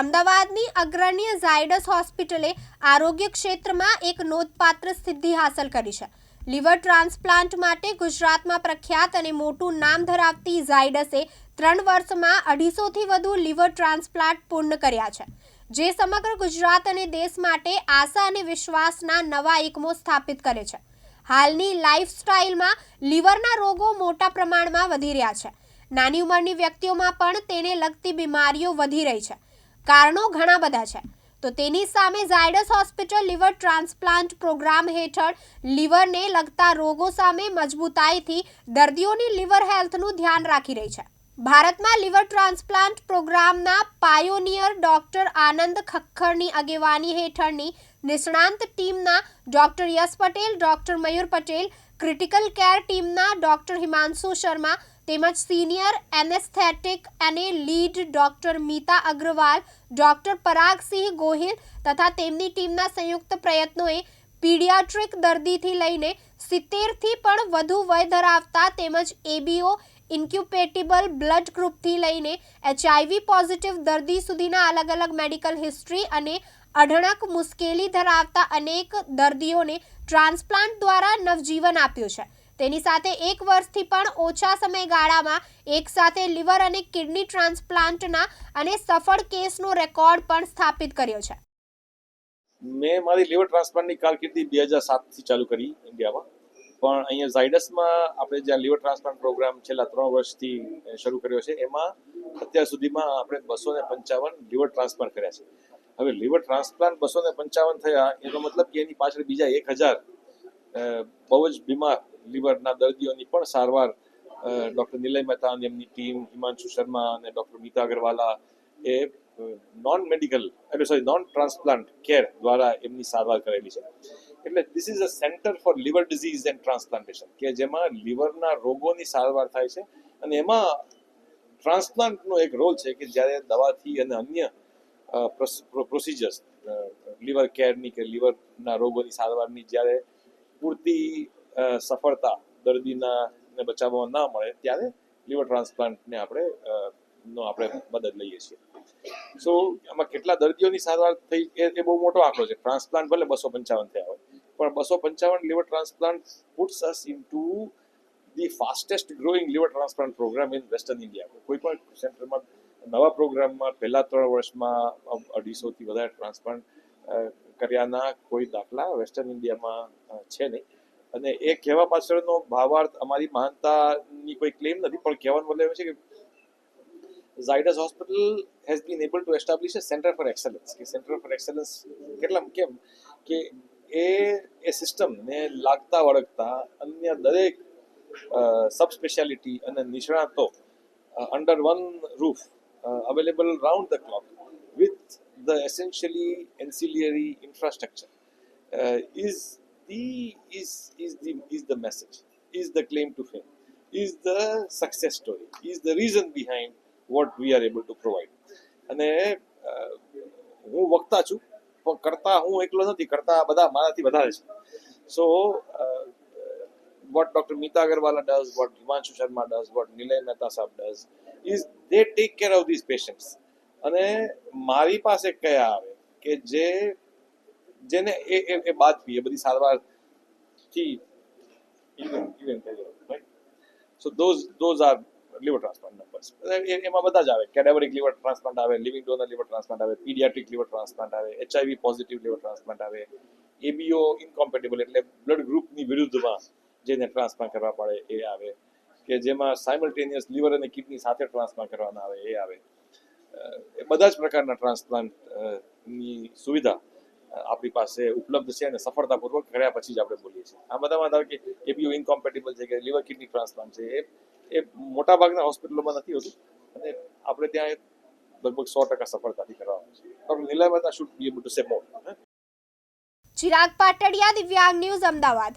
અમદાવાદની અગ્રણી ઝાયડસ હોસ્પિટલે આરોગ્ય ક્ષેત્રમાં એક નોંધપાત્ર સિદ્ધિ હાંસલ કરી છે. લિવર ટ્રાન્સપ્લાન્ટ માટે ગુજરાતમાં પ્રખ્યાત અને મોટું નામ ધરાવતી ઝાયડસે ત્રણ વર્ષમાં અઢીસોથી વધુ લિવર ટ્રાન્સપ્લાન્ટ પૂર્ણ કર્યા છે. જે સમગ્ર ગુજરાત અને દેશ માટે આશા અને વિશ્વાસના નવા એકમો સ્થાપિત કરે છે. હાલની લાઇફસ્ટાઇલમાં લીવરના રોગો મોટા પ્રમાણમાં વધી રહ્યા છે. નાની ઉંમરની વ્યક્તિઓમાં પણ તેને લગતી બીમારીઓ વધી રહી છે. કારણો ઘણા બધા છે. તો તેની સામે Zydus hospital liver transplant program હેઠળ લીવરને લગતા રોગો સામે મજબૂતાઈથી દર્દીઓની લીવર હેલ્થનું ધ્યાન રાખી રહી છે. ભારતમાં લીવર ટ્રાન્સપ્લાન્ટ પ્રોગ્રામના પાયોનિયર ડોક્ટર આનંદ ખખ્ખરની આગેવાની હેઠળની નિષ્ણાંત ટીમના doctor Yash Patel, doctor Mayur Patel, critical care ટીમના ડોક્ટર હિમાંશુ શર્મા તેમજ સિનિયર એનેસ્થેટિક અને lead doctor Mita Agrawal, doctor Paragsinh Gohil તથા તેમની ટીમના સંયુક્ત પ્રયત્નોએ પીડિયાટ્રિક દર્દીથી લઈને સિત્તેરથી પણ વધુ વય ધરાવતા તેમજ એબીઓ ઇન્ક્યુપેટેબલ બ્લડ ગ્રુપથી લઈને એચઆઈવી પોઝિટિવ દર્દી સુધીના અલગ અલગ મેડિકલ હિસ્ટ્રી અને અઢળક મુશ્કેલી ધરાવતા અનેક દર્દીઓને ટ્રાન્સપ્લાન્ટ દ્વારા નવજીવન આપ્યું છે. તેની સાથે એક વર્ષથી પણ ઓછા સમયગાળામાં એકસાથે લીવર અને કિડની ટ્રાન્સપ્લાન્ટના અને સફળ કેસનો રેકોર્ડ પણ સ્થાપિત કર્યો છે. મેં મારી લીવર ટ્રાન્સપ્લાન્ટની કારકિર્દી બે હજાર સાતથી ચાલુ કરી ઇન્ડિયામાં. પણ અહીંયા ઝાયડસમાં આપણે જ્યાં લીવર ટ્રાન્સપ્લાન્ટ પ્રોગ્રામ છેલ્લા ત્રણ વર્ષથી શરૂ કર્યો છે, એમાં અત્યાર સુધીમાં આપણે બસો ને પંચાવન લીવર ટ્રાન્સપ્લાન્ટ કર્યા છે. હવે લીવર ટ્રાન્સપ્લાન્ટ બસો ને પંચાવન થયા, એનો મતલબ કે એની પાછળ બીજા એક હજાર બહુ જ બીમાર લીવરના દર્દીઓની પણ સારવાર ડૉક્ટર નિલય મહેતા અને એમની ટીમ, હિમાંશુ શર્મા અને ડૉક્ટર મીતા અગરવાલા એ નોન મેડિકલ એટલે સોરી નોન ટ્રાન્સપ્લાન્ટ કેર દ્વારા એમની સારવાર કરેલી છે. એટલે this is a centre for liver disease and transplantation કે જેમાં લિવરના રોગોની સારવાર થાય છે અને એમાં ટ્રાન્સપ્લાન્ટનો એક રોલ છે કે જ્યારે દવાથી અને અન્ય પ્રોસિજર્સ લિવર કેરની કે લિવરના રોગોની સારવારની જ્યારે પૂરતી સફળતા દર્દીના ને બચાવવામાં ના મળે, ત્યારે લીવર ટ્રાન્સપ્લાન્ટને આપણે નો આપણે મદદ લઈએ છીએ. સો આમાં કેટલા દર્દીઓની સારવાર થઈ, એ બહુ મોટો આંકડો છે. ટ્રાન્સપ્લાન્ટ ભલે બસો પંચાવન થયા હોય, પણ બસો પંચાવન liver transplant puts us into the fastest growing liver transplant program in western India કોઈ પણ સેન્ટરમાં, નવા પ્રોગ્રામમાં, પહેલા ત્રણ વર્ષમાં અઢીસોથી વધારે ટ્રાન્સપ્લાન્ટ કર્યાના કોઈ દાખલા વેસ્ટર્ન ઇન્ડિયામાં છે નહીં. અને એ કહેવા પાછળનો ભાવાર્થ અમારી મહાનતાની કોઈ ક્લેમ નથી, પણ કહેવાનું મતલબ એમ છે કે Zydus hospital has been able to establish a centre for excellence કે સેન્ટર ફોર એક્સલન્સ કેટલા કેમ? કે એ એ સિસ્ટમને લાગતા વળગતા અન્ય દરેક સબ સ્પેશિયાલિટી અને નિષ્ણાતો under one roof available round the clock with the essentially ancillary infrastructure is the is is the is the message is the claim to fame is the success story is the reason behind what we are able to provide અને હું વક્તા છું પણ કરતા હું એકલો નથી કરતા બધા મારાથી વધારે છે સો what Dr. Meeta Agarwala does, what Himanshu Sharma does, what Nilay Mehta Sahab does, is they take care of these patients. અને મારી પાસે કયા આવે કે જે જેને એ એ બાદ બી એ બધી even right so those those are liver transplant numbers એમાં બધા જ આવે. કેડેવરિક લિવર ટ્રાન્સપ્લાન્ટ આવે લિવિંગ ડોનર લિવર ટ્રાન્સપ્લાન્ટ આવે પીડિયાટ્રિક લિવર ટ્રાન્સપ્લાન્ટ આવે એચઆઈવી પોઝિટિવ લિવર ટ્રાન્સપ્લાન્ટ આવે એબીઓ ઇનકોમ્પેટેબલ એટલે બ્લડ ગ્રુપની વિરુદ્ધમાં જેને ટ્રાન્સપ્લાન્ટ કરવા પડે એ આવે, કે જેમાં સાયમલ્ટેનિયસ લિવર અને કિડની સાથે ટ્રાન્સપ્લાન્ટ કરવાના આવે એ આવે. બધા જ પ્રકારના ટ્રાન્સપ્લાન્ટની સુવિધા આપણી પાસે ઉપલબ્ધ છે અને સફળતાપૂર્વક કર્યા પછી જ આપણે બોલીએ છીએ. આ બધામાં ધારો કે એપીયુ ઇનકોમ્પેટેબલ છે કે લીવર કિડની ટ્રાન્સપ્લાન્ટ છે, એ એ મોટા ભાગના હોસ્પિટલોમાં નથી હોતું. અને આપણે ત્યાં લગભગ સો ટકા સફળતાથી કરવાનું છે. Doctor Nilay Mehta should be able to say more Chirag Patadia, દિવ્યાંગ ન્યૂઝ, અમદાવાદ.